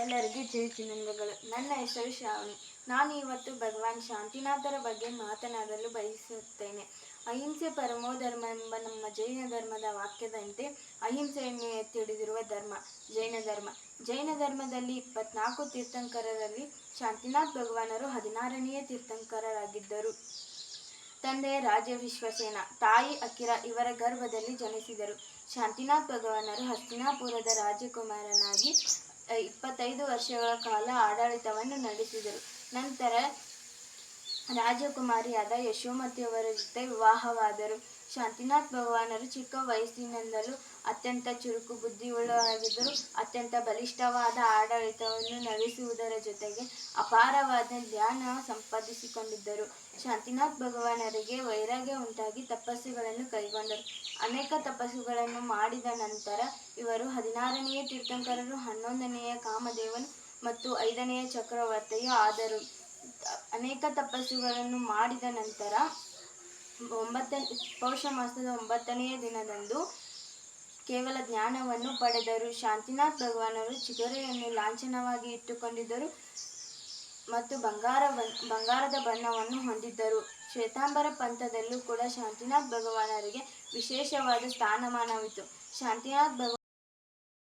ಎಲ್ಲರಿಗೂ ಜೈ ಜಿನಂದಗಳು ನನ್ನ ಹೆಸರು ಶ್ರಾವಣಿ ನಾನು ಇವತ್ತು ಭಗವಾನ್ ಶಾಂತಿನಾಥರ ಬಗ್ಗೆ ಮಾತನಾಡಲು ಬಯಸುತ್ತೇನೆ. ಅಹಿಂಸೆ ಪರಮೋ ಧರ್ಮ ಎಂಬ ನಮ್ಮ ಜೈನ ಧರ್ಮದ ವಾಕ್ಯದಂತೆ ಅಹಿಂಸೆಯನ್ನು ಎತ್ತಿ ಹಿಡಿದಿರುವ ಧರ್ಮ, ಜೈನ ಧರ್ಮ. ಜೈನ ಧರ್ಮದಲ್ಲಿ ಇಪ್ಪತ್ನಾಲ್ಕು ತೀರ್ಥಂಕರರಲ್ಲಿ ಶಾಂತಿನಾಥ್ ಭಗವಾನರು ಹದಿನಾರನೆಯ ತೀರ್ಥಂಕರರಾಗಿದ್ದರು. ತಂದೆ ರಾಜ ವಿಶ್ವಸೇನ, ತಾಯಿ ಅಕಿರ ಇವರ ಗರ್ಭದಲ್ಲಿ ಜನಿಸಿದರು. ಶಾಂತಿನಾಥ್ ಭಗವಾನರು ಹಸ್ತಿನಾಪುರದ ರಾಜಕುಮಾರನಾಗಿ ಇಪ್ಪತ್ತೈದು ವರ್ಷಗಳ ಕಾಲ ಆಡಳಿತವನ್ನು ನಡೆಸಿದರು. ನಂತರ ರಾಜಕುಮಾರಿಯಾದ ಯಶೋಮತಿಯವರ ಜೊತೆ ವಿವಾಹವಾದರು. ಶಾಂತಿನಾಥ್ ಭಗವಾನರು ಚಿಕ್ಕ ವಯಸ್ಸಿನಿಂದಲೂ ಅತ್ಯಂತ ಚುರುಕು ಬುದ್ಧಿಯುಳ್ಳವಾಗಿದ್ದರು ಅತ್ಯಂತ ಬಲಿಷ್ಠವಾದ ಆಡಳಿತವನ್ನು ನಡೆಸುವುದರ ಜೊತೆಗೆ ಅಪಾರವಾದ ಜ್ಞಾನ ಸಂಪಾದಿಸಿಕೊಂಡಿದ್ದರು. ಶಾಂತಿನಾಥ್ ಭಗವಾನರಿಗೆ ವೈರಾಗ್ಯ ಉಂಟಾಗಿ ತಪಸ್ಸುಗಳನ್ನು ಕೈಗೊಂಡರು. ಅನೇಕ ತಪಸ್ಸುಗಳನ್ನು ಮಾಡಿದ ನಂತರ ಇವರು ಹದಿನಾರನೆಯ ತೀರ್ಥಂಕರರು, ಹನ್ನೊಂದನೆಯ ಕಾಮದೇವನು ಮತ್ತು ಐದನೆಯ ಚಕ್ರವರ್ತಿಯು ಆದರು. ಅನೇಕ ತಪಸ್ಸುಗಳನ್ನು ಮಾಡಿದ ನಂತರ ಒಂಬತ್ತನೇ, ಪೌಷ ಮಾಸದ ಒಂಬತ್ತನೆಯ ದಿನದಂದು ಕೇವಲ ಜ್ಞಾನವನ್ನು ಪಡೆದರು. ಶಾಂತಿನಾಥ್ ಭಗವಾನರು ಚಿಗರೆಯನ್ನು ಲಾಂಛನವಾಗಿ ಇಟ್ಟುಕೊಂಡಿದ್ದರು ಮತ್ತು ಬಂಗಾರ ಬಂಗಾರದ ಬಣ್ಣವನ್ನು ಹೊಂದಿದ್ದರು. ಶ್ವೇತಾಂಬರ ಪಂಥದಲ್ಲೂ ಕೂಡ ಶಾಂತಿನಾಥ್ ಭಗವಾನರಿಗೆ ವಿಶೇಷವಾದ ಸ್ಥಾನಮಾನವಿತ್ತು. ಶಾಂತಿನಾಥ್ ಭಗವಾನ್